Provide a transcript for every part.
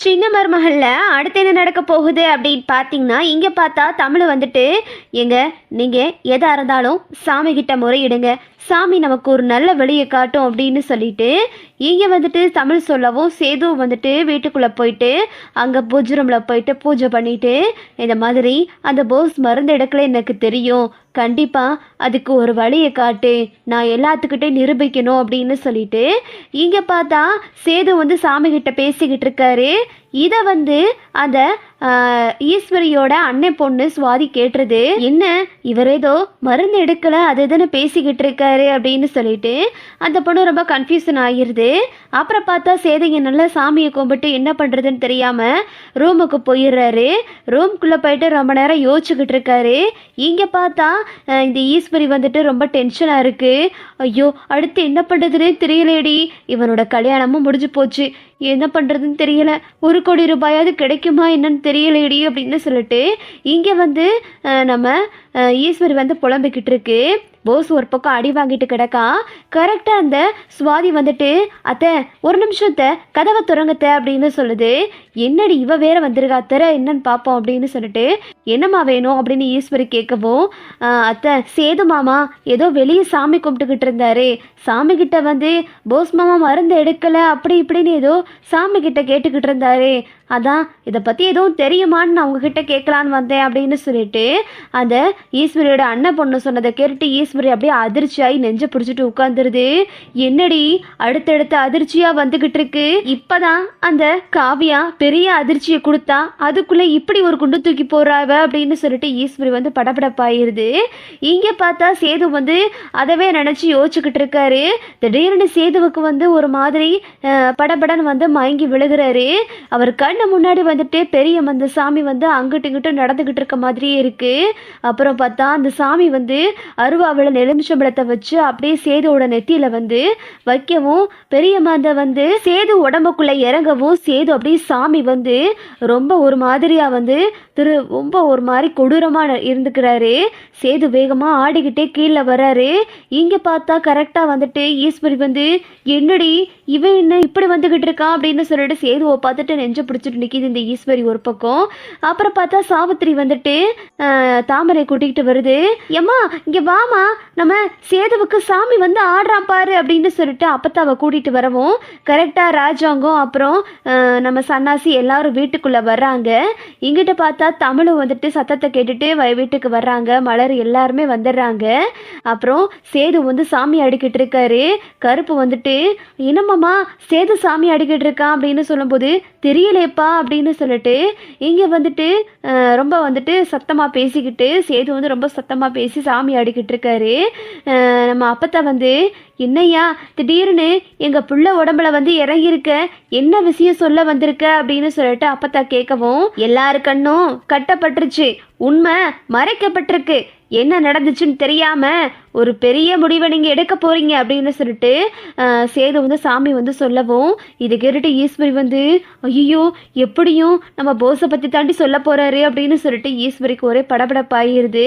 சின்ன மருமகளில் அடுத்து என்ன நடக்க போகுது அப்படின்னு பார்த்தீங்கன்னா இங்கே பார்த்தா தமிழ் வந்துட்டு எங்க நீங்கள் எதாக இருந்தாலும் சாமி கிட்ட முறையிடுங்க. சாமி நமக்கு ஒரு நல்ல வழியை காட்டும் அப்படின்னு சொல்லிட்டு இங்கே வந்துட்டு தமிழ் சொல்லவும் சேது வந்துட்டு வீட்டுக்குள்ளே போயிட்டு அங்கே பூஜை ரூமில் போயிட்டு பூஜை பண்ணிட்டு இந்த மாதிரி அந்த போஸ் மருந்து எடுக்கல எனக்கு தெரியும் கண்டிப்பாக அதுக்கு ஒரு வழியை காட்டு. நான் எல்லாத்துக்கிட்டே நிரூபிக்கணும் அப்படின்னு சொல்லிட்டு இங்கே பார்த்தா சேது வந்து சாமிகிட்ட பேசிக்கிட்டு இருக்காரு. இதை வந்து அந்த ஈஸ்வரியோட அன்னை பொண்ணு சுவாதி கேட்டுறது என்ன இவர் ஏதோ மருந்து எடுக்கல அது இதுன்னு பேசிக்கிட்டு இருக்காரு அப்படின்னு சொல்லிட்டு அந்த பொண்ணு ரொம்ப கன்ஃபியூஷன் ஆகிருது அப்புறம் பார்த்தா சேதைங்க நல்லா சாமியை கும்பிட்டு என்ன பண்ணுறதுன்னு தெரியாமல் ரூமுக்கு போயிடுறாரு. ரூம்குள்ளே போயிட்டு ரொம்ப நேரம் யோசிச்சுக்கிட்டு இருக்காரு. இங்கே பார்த்தா இந்த ஈஸ்வரி வந்துட்டு ரொம்ப டென்ஷனாக இருக்குது ஐயோ அடுத்து என்ன பண்ணுறதுனே தெரியலேடி. இவனோட கல்யாணமும் முடிஞ்சு போச்சு. என்ன பண்ணுறதுன்னு தெரியல. ஒரு கோடி ரூபாயாவது கிடைக்குமா என்னன்னு தெரியலடி அப்படின்னு சொல்லிட்டு இங்கே வந்து நம்ம ஈஸ்வரி வந்து புலம்பிக்கிட்டு இருக்கு. போஸ் ஒரு பக்கம் அடி வாங்கிட்டு கிடக்கா. கரெக்டாக அந்த சுவாதி வந்துட்டு அத்தை ஒரு நிமிஷத்த கதவை துறங்கத்த அப்படின்னு சொல்லுது. என்னடி இவ வேற வந்திருக்கா? அத்தர என்னன்னு பார்ப்போம் அப்படின்னு சொல்லிட்டு என்னம்மா வேணும்? அப்படின்னு ஈஸ்வரி கேட்கவும் அத்தை சேது மாமா ஏதோ வெளியே சாமி கும்பிட்டுக்கிட்டு இருந்தாரு. சாமி கிட்ட வந்து போஸ் மாமா மருந்து எடுக்கல அப்படி இப்படின்னு ஏதோ சாமி கிட்ட கேட்டுக்கிட்டு இருந்தாரு. அதான் இதை பற்றி எதுவும் தெரியுமான்னு நான் உங்ககிட்ட கேட்கலான்னு வந்தேன் அப்படின்னு சொல்லிட்டு அந்த ஈஸ்வரியோட அண்ணன் பொண்ணு சொன்னதை கேட்டுட்டு ஈஸ்வரி அப்படியே அதிர்ச்சியாகி நெஞ்ச பிடிச்சிட்டு உட்காந்துருது என்னடி அடுத்தடுத்த அதிர்ச்சியாக வந்துக்கிட்டு இருக்கு? இப்போதான் அந்த காவியா பெரிய அதிர்ச்சியை கொடுத்தா அதுக்குள்ளே இப்படி ஒரு குண்டு தூக்கி போறாவ அப்படின்னு சொல்லிட்டு ஈஸ்வரி வந்து படபடப்பாயிருது. இங்கே பார்த்தா சேது வந்து அதவே நினச்சி யோசிச்சுக்கிட்டு இருக்காரு. திடீர்னு சேதுவுக்கு வந்து ஒரு மாதிரி படபடன் படபடன்னு வந்து மயங்கி விழுகிறாரு. அவர் கண் கண்ணு முன்னாடி வந்துட்டு பெரிய அந்த சாமி வந்து அங்கிட்டு இங்கிட்டும் நடந்துக்கிட்டு இருக்க மாதிரியே இருக்கு. அப்புறம் பார்த்தா அந்த சாமி வந்து அருவாவில் நெலுமிச்சம்பழத்தை வச்சு அப்படியே சேதுவோட நெத்தியில் வந்து வைக்கவும் பெரிய மந்த வந்து சேது உடம்புக்குள்ள இறங்கவும் சேது அப்படியே சாமி வந்து ரொம்ப ஒரு மாதிரியா வந்து திரு ரொம்ப ஒரு மாதிரி கொடூரமா இருந்துக்கிறாரு. சேது வேகமா ஆடிக்கிட்டே கீழே வராரு. இங்க பார்த்தா கரெக்டா வந்துட்டு ஈஸ்வரி வந்து என்னடி இவன் என்ன இப்படி வந்துகிட்டு இருக்கான்? அப்படின்னு சொல்லிட்டு சேதுவை பார்த்துட்டு நெஞ்ச பிடிச்சிட்டு நிற்கிது இந்த ஈஸ்வரி ஒரு பக்கம். அப்புறம் பார்த்தா சாவித்திரி வந்துட்டு தாமரை கூட்டிகிட்டு வருது. ஏம்மா இங்க வாமா நம்ம சேதுவுக்கு சாமி வந்து ஆடுறான் பாரு அப்படின்னு சொல்லிட்டு அப்பத்தாவை கூட்டிட்டு வரவும் கரெக்டா ராஜாங்கம் அப்புறம் நம்ம சன்னாசி எல்லாரும் வீட்டுக்குள்ள வர்றாங்க. இங்கிட்ட பார்த்தா தமிழும் வந்துட்டு சத்தத்தை கேட்டுட்டு வீட்டுக்கு வர்றாங்க. மலர் எல்லாருமே வந்துடுறாங்க. அப்புறம் சேது வந்து சாமி அடிக்கிட்டு இருக்காரு. கருப்பு வந்துட்டு என்னம்மாம்மா சேது சாமி அடிக்கிட்டு இருக்கான் அப்படின்னு சொல்லும்போது தெரியலையப்பா. அப்படின்னு சொல்லிட்டு இங்கே வந்துட்டு ரொம்ப வந்துட்டு சத்தமாக பேசிக்கிட்டு சேது வந்து ரொம்ப சத்தமாக பேசி சாமி ஆடிக்கிட்டு இருக்காரு. நம்ம அப்பத்தா வந்து என்னையா திடீர்னு எங்கள் புள்ள உடம்புல வந்து இறங்கியிருக்க என்ன விஷயம் சொல்ல வந்திருக்க? அப்படின்னு சொல்லிட்டு அப்பத்தா கேட்கவும் எல்லாரு கண்ணும் கட்டப்பட்டுருச்சு. உண்மை மறைக்கப்பட்டிருக்கு. என்ன நடந்துச்சுன்னு தெரியாம ஒரு பெரிய முடிவை நீங்க எடுக்க போறீங்க அப்படின்னு சொல்லிட்டு அஹ், சேது வந்து சாமி வந்து சொல்லவும் இது கேட்டுட்டு ஈஸ்வரி வந்து ஐயோ எப்படியும் நம்ம போஸை பத்தி தாண்டி சொல்ல போறாரு அப்படின்னு சொல்லிட்டு ஈஸ்வரிக்கு ஒரே படபடப்பாயிருது.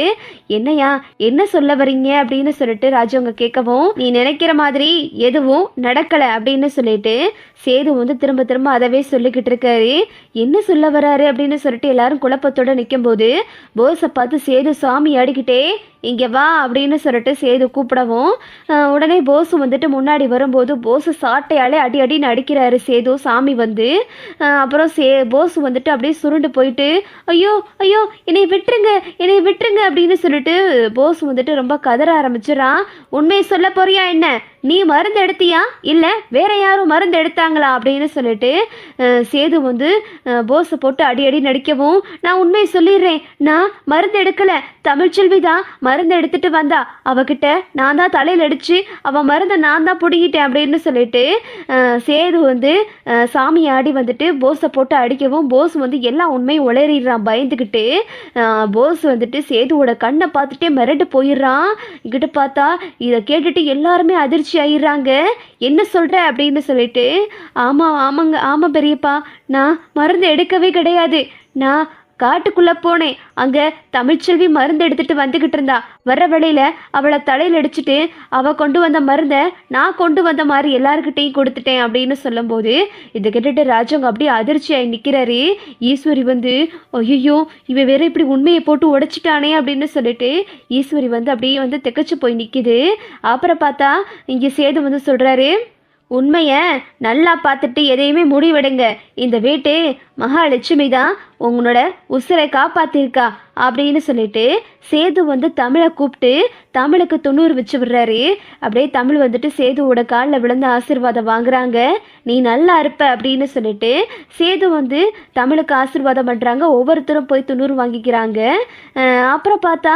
என்னையா என்ன சொல்ல வரீங்க அப்படின்னு சொல்லிட்டு ராஜவங்க கேட்கவும் நீ நினைக்கிற மாதிரி எதுவும் நடக்கல அப்படின்னு சொல்லிட்டு சேது வந்து திரும்ப திரும்ப அதவே சொல்லிக்கிட்டு இருக்காரு. என்ன சொல்ல வராரு அப்படின்னு சொல்லிட்டு எல்லாரும் குழப்பத்தோட நிற்கும்போது போஸை பார்த்து சேது சாமி ஆடிக்கிட்டே இங்கே வா அப்படின்னு சொல்லிட்டு சேது கூப்பிடவும் உடனே போஸ் வந்துட்டு முன்னாடி வரும்போது போஸு சாட்டையாலே அடி அடின்னு அடிக்கிறாரு சேது சாமி வந்து. அப்புறம் சே போஸ் வந்துட்டு அப்படியே சுருண்டு போயிட்டு ஐயோ ஐயோ என்னை விட்டுருங்க என்னை விட்டுருங்க அப்படின்னு சொல்லிட்டு போஸ் வந்துட்டு ரொம்ப கதற ஆரம்பிச்சிடறான் உண்மையை சொல்ல போறியா என்ன? நீ மருந்து எடுத்தியா? இல்லை வேற யாரும் மருந்து எடுத்தாங்களா? அப்படின்னு சொல்லிட்டு சேது வந்து போஸை போட்டு அடி அடி நடிக்கவும் நான் உண்மையை சொல்லிடுறேன். நான் மருந்து எடுக்கலை. தமிழ்ச்செல்வி தான் மருந்து எடுத்துட்டு வந்தா. அவகிட்ட நான் தான் தலையில் அடிச்சு அவன் மருந்தை நான் தான் பிடிக்கிட்டேன் அப்படின்னு சொல்லிட்டு சேது வந்து சாமி ஆடி வந்துட்டு போஸை போட்டு அடிக்கவும் போஸ் வந்து எல்லா உண்மையும் உளறிடுறான். பயந்துக்கிட்டு போஸ் வந்துட்டு சேதுவோட கண்ணை பார்த்துட்டே மிரண்டு போயிடுறான். இங்கிட்ட பார்த்தா இதை கேட்டுட்டு எல்லாருமே அதிர்ச்சி ஆயிடுறாங்க. என்ன சொல்கிற அப்படின்னு சொல்லிட்டு ஆமாம் ஆமாங்க ஆமாம் பெரியப்பா. நான் மருந்து எடுக்கவே கிடையாது. நான் காட்டுக்குள்ள போனேன். அங்க தமிழ்ச்செல்வி மருந்து எடுத்துட்டு வந்துகிட்டு இருந்தா. வர்ற வழியில அவளை தலையில் அடிச்சுட்டு அவ கொண்டு வந்த மருந்தை நான் கொண்டு வந்த மாதிரி எல்லாருக்கிட்டையும் கொடுத்துட்டேன் அப்படின்னு சொல்லும்போது இதை கேட்டுட்டு ராஜவங்க அப்படியே அதிர்ச்சியாகி நிற்கிறாரு ஈஸ்வரி வந்து ஐயோ இவன் வேற இப்படி உண்மையை போட்டு உடைச்சிட்டானே அப்படின்னு சொல்லிட்டு ஈஸ்வரி வந்து அப்படியே வந்து திகச்சு போய் நிற்கிது அப்புறம் பார்த்தா இங்கே சேது வந்து சொல்கிறாரு உண்மையை நல்லா பார்த்துட்டு எதையுமே முடிவெடுங்க. இந்த வீட்டு மகாலட்சுமி தான் உங்களோட உசிரை காப்பாத்திருக்கா அப்படின்னு சொல்லிட்டு சேது வந்து தமிழை கூப்பிட்டு தமிழுக்கு துணூறு வச்சு விடுறாரு. அப்படியே தமிழ் வந்துட்டு சேதுவோட காலில் விழுந்து ஆசீர்வாதம் வாங்குறாங்க. நீ நல்லா இருப்ப அப்படின்னு சொல்லிட்டு சேது வந்து தமிழுக்கு ஆசீர்வாதம் பண்ணுறாங்க ஒவ்வொருத்தரும் போய் துணூறு வாங்கிக்கிறாங்க. அப்புறம் பார்த்தா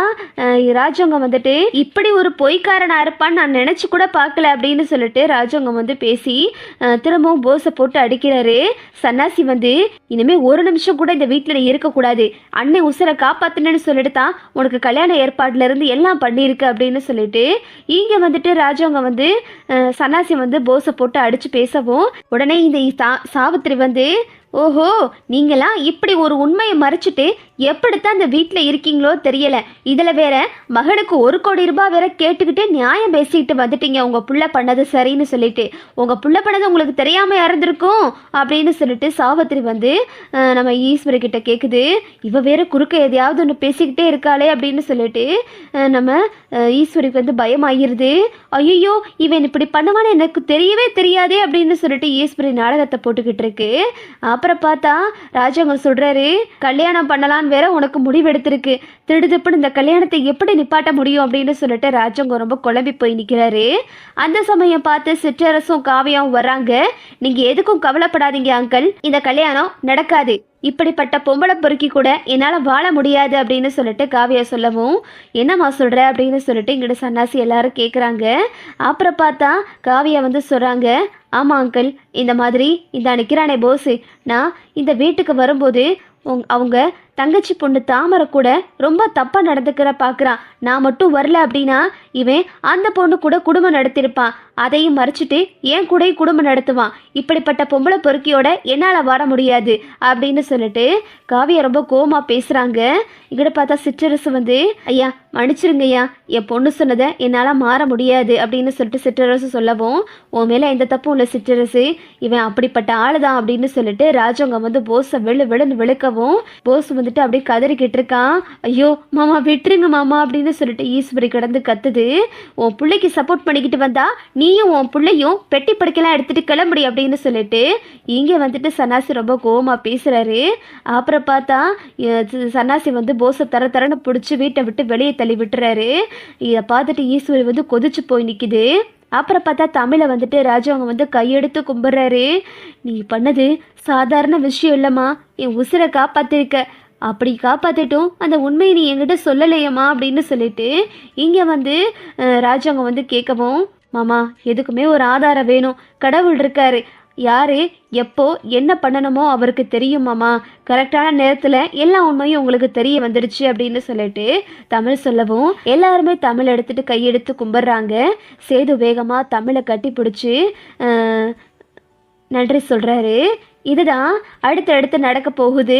ராஜவங்க வந்துட்டு இப்படி ஒரு பொய்க்காரனா இருப்பான்னு நான் நினச்சி கூட பார்க்கல அப்படின்னு சொல்லிட்டு ராஜவங்க வந்து பேசி திரும்பவும் போஸை போட்டு அடிக்கிறாரு. சன்னாசி வந்து இனிமே ஒரு நிமிஷம் கூட இந்த வீட்டில் நீ இருக்கக்கூடாது. அன்னை உசுரை காப்பாத்துனேன்னு சொல்லிட்டு தான் உனக்கு கல்யாண ஏற்பாடுல இருந்து எல்லாம் பண்ணியிருக்கு அப்படின்னு சொல்லிட்டு இங்கே வந்துட்டு ராஜவங்க வந்து அஹ், சன்னாசி வந்து போஸை போட்டு அடிச்சு பேசவும் உடனே இந்த சா- சாவித்திரி வந்து ஓஹோ நீங்களாம் இப்படி ஒரு உண்மையை மறைச்சிட்டு எப்படித்தான் அந்த வீட்டில் இருக்கீங்களோ தெரியல. இதில் வேற மகனுக்கு ஒரு கோடி ரூபாய் வேற கேட்டுக்கிட்டு நியாயம் பேசிக்கிட்டு வந்துட்டீங்க. உங்கள் புள்ள பண்ணது சரின்னு சொல்லிட்டு. உங்கள் புள்ள பண்ணது உங்களுக்கு தெரியாமல் இறந்துருக்கும் அப்படின்னு சொல்லிட்டு சாவித்திரி வந்து நம்ம ஈஸ்வரி கிட்ட கேட்குது இவ வேற குறுக்க எதையாவது ஒன்று பேசிக்கிட்டே இருக்காளே அப்படின்னு சொல்லிட்டு நம்ம ஈஸ்வரிக்கு வந்து பயமாகிருது ஐயோ இவன் இப்படி பண்ணுவான்னு எனக்கு தெரியவே தெரியாதே அப்படின்னு சொல்லிட்டு ஈஸ்வரி நாடகத்தை போட்டுக்கிட்டு இருக்கு. அப்புறம் பார்த்தா ராஜாங்க சொல்கிறாரு கல்யாணம் பண்ணலான்னு வேற உனக்கு முடிவெடுத்திருக்கு. திடுதிப்புன்னு இந்த கல்யாணத்தை எப்படி நிப்பாட்ட முடியும்? அப்படின்னு சொல்லிட்டு ராஜாங்க ரொம்ப குழம்பி போய் நிற்கிறாரு அந்த சமயம் பார்த்து சிற்றரசும் காவியாவும் வராங்க நீங்கள் எதுக்கும் கவலைப்படாதீங்க அங்கிள் இந்த கல்யாணம் நடக்காது. இப்படிப்பட்ட பொம்பளை பொறுக்கி கூட என்னால் வாழ முடியாது அப்படின்னு சொல்லிட்டு காவியா சொல்லவும் என்னம்மா சொல்கிற அப்படின்னு சொல்லிட்டு இங்கிட்ட சன்னாசி எல்லாரும் கேட்குறாங்க அப்புறம் பார்த்தா காவியா வந்து சொல்கிறாங்க ஆமாம் அங்கிள் இந்த மாதிரி இந்த நிற்கிறானே போஸு நான் இந்த வீட்டுக்கு வரும்போது உங் அவங்க தங்கச்சி பொண்ணு தாமரை கூட ரொம்ப தப்பாக நடந்துக்கிற பார்க்குறான் நான் மட்டும் வரல அப்படின்னா இவன் அந்த பொண்ணு கூட குடும்பம் நடத்தியிருப்பான் அதையும் மறைச்சிட்டு ஏன் கூட குடும்பம் நடத்துவான். இப்படிப்பட்ட பொம்பளை பொறுக்கியோட என்னால் வர முடியாது அப்படின்னு சொல்லிட்டு காவியா ரொம்ப கோமா பேசுகிறாங்க இங்கிட்ட பார்த்தா சிற்றரசு வந்து ஐயா மன்னிச்சிருங்க ஐயா என் பொண்ணு சொன்னதை என்னால் மாற முடியாது அப்படின்னு சொல்லிட்டு சிற்றரசு சொல்லவும் உன் மேலே எந்த தப்பும் இல்லை சிற்றரசு. இவன் அப்படிப்பட்ட ஆளு தான் அப்படின்னு சொல்லிட்டு ராஜவங்க வந்து போஸை வெளு வெளுன்னு விழுக்கவும் போஸ் வந்துட்டு அப்படியே கதறிக்கிட்டு இருக்கான். ஐயோ மாமா விட்டுருங்க மாமா அப்படின்னு சொல்லிட்டு ஈஸ்வரி கிடந்து கத்துது. உன் பிள்ளைக்கு சப்போர்ட் பண்ணிக்கிட்டு வந்தா நீ நீயும் உன் பிள்ளையும் பெட்டி படுக்கலாம் எடுத்துகிட்டு கிளம்புடி அப்படின்னு சொல்லிட்டு இங்கே வந்துட்டு சன்னாசி ரொம்ப கோவமாக பேசுகிறாரு அப்புறம் பார்த்தா சன்னாசி வந்து போஸை தர தரன்னு பிடிச்சி வீட்டை விட்டு வெளியே தள்ளி விட்டுறாரு. இதை பார்த்துட்டு ஈஸ்வரி வந்து கொதிச்சு போய் நிற்கிது அப்புறம் பார்த்தா தமிழை வந்துட்டு ராஜாவங்க வந்து கையெடுத்து கும்பிட்றாரு. நீ பண்ணது சாதாரண விஷயம் இல்லைம்மா. என் உசிரை காப்பாற்றிருக்க அப்படி காப்பாற்றிட்டும் அந்த உண்மையை நீ என்கிட்ட சொல்லலையம்மா அப்படின்னு சொல்லிட்டு இங்கே வந்து அஹ், ராஜாங்க வந்து கேட்கவும் மாமா எதுக்குமே ஒரு ஆதாரம் வேணும். கடவுள் இருக்காரு. யாரு எப்போ என்ன பண்ணணுமோ அவருக்கு தெரியும் மாமா. கரெக்டான நேரத்தில் எல்லா உண்மையும் உங்களுக்கு தெரிய வந்துடுச்சு அப்படின்னு சொல்லிட்டு தமிழ் சொல்லவும் எல்லாருமே தமிழ் எடுத்துட்டு கையெடுத்து கும்பிட்றாங்க. சேது வேகமாக தமிழை கட்டி பிடிச்சி நன்றி சொல்கிறாரு இதுதான் அடுத்தடுத்து நடக்க போகுது.